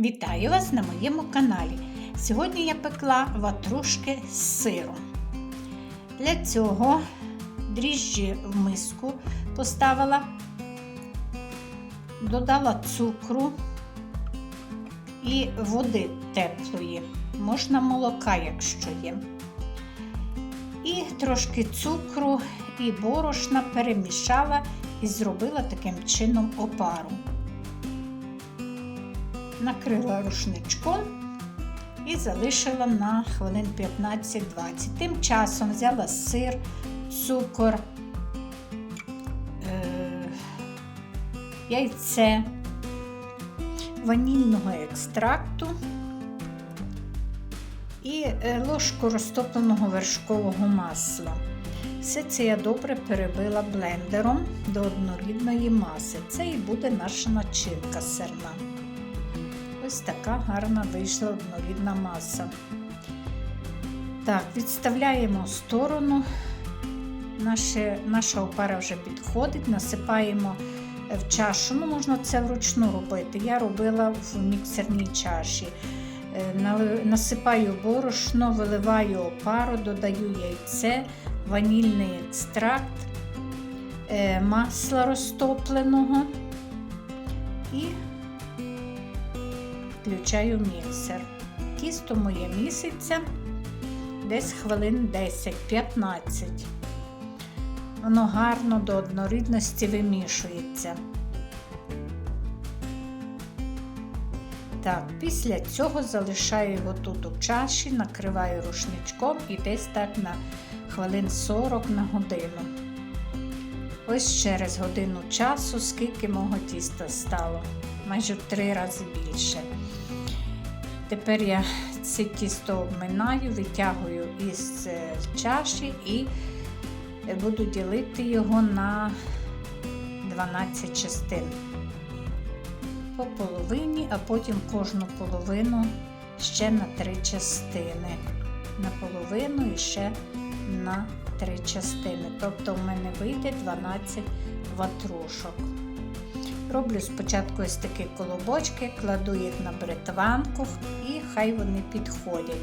Вітаю вас на моєму каналі. Сьогодні я пекла ватрушки з сиром. Для цього дріжджі в миску поставила, додала цукру і води теплої, можна молока, якщо є. І трошки цукру і борошна перемішала і зробила таким чином опару накрила рушничком і залишила на хвилин 15-20. Тим часом взяла сир, цукор, е- яйце, ванільного екстракту і е, ложку розтопленого вершкового масла. Все це я добре перебила блендером до однорідної маси. Це і буде наша начинка сирна. Ось така гарна вийшла однорідна маса. Так, відставляємо в сторону. Наша, наша опара вже підходить, насипаємо в чашу. Ну, можна це вручну робити. Я робила в міксерній чаші. Насипаю борошно, виливаю опару, додаю яйце, ванільний екстракт, масла розтопленого і включаю міксер. Тісто моє місяця десь хвилин 10-15. Воно гарно до однорідності вимішується. Так, після цього залишаю його тут у чаші, накриваю рушничком і десь так на хвилин 40 на годину. Ось через годину часу, скільки мого тіста стало, майже в три рази більше. Тепер я це тісто обминаю, витягую із е, чаші і буду ділити його на 12 частин по половині, а потім кожну половину ще на три частини. На половину і ще на три частини. Тобто в мене вийде 12 ватрушок. Роблю спочатку ось такі колобочки, кладу їх на бритванку і хай вони підходять.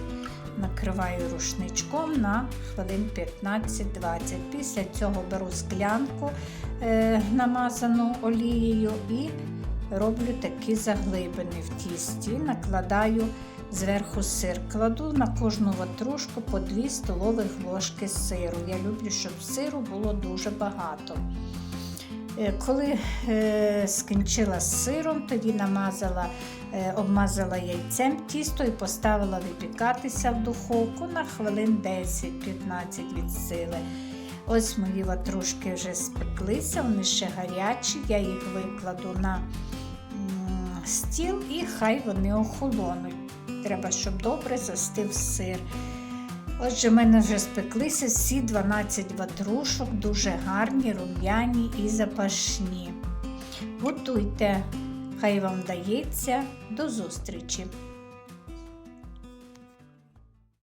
Накриваю рушничком на хвилин 15-20. Після цього беру склянку, е, намазану олією, і роблю такі заглибини в тісті. Накладаю зверху сир. Кладу на кожну ватрушку по 2 столових ложки сиру. Я люблю, щоб сиру було дуже багато. Е, коли е, скінчила з сиром, тоді намазала, е, обмазала яйцем тісто і поставила випікатися в духовку на хвилин 10-15 від сили. Ось мої ватрушки вже спеклися, вони ще гарячі, я їх викладу на стіл і хай вони охолонуть. Треба, щоб добре застив сир. Отже, в мене вже спеклися всі 12 ватрушок, дуже гарні, рум'яні і запашні. Готуйте, хай вам дається. До зустрічі!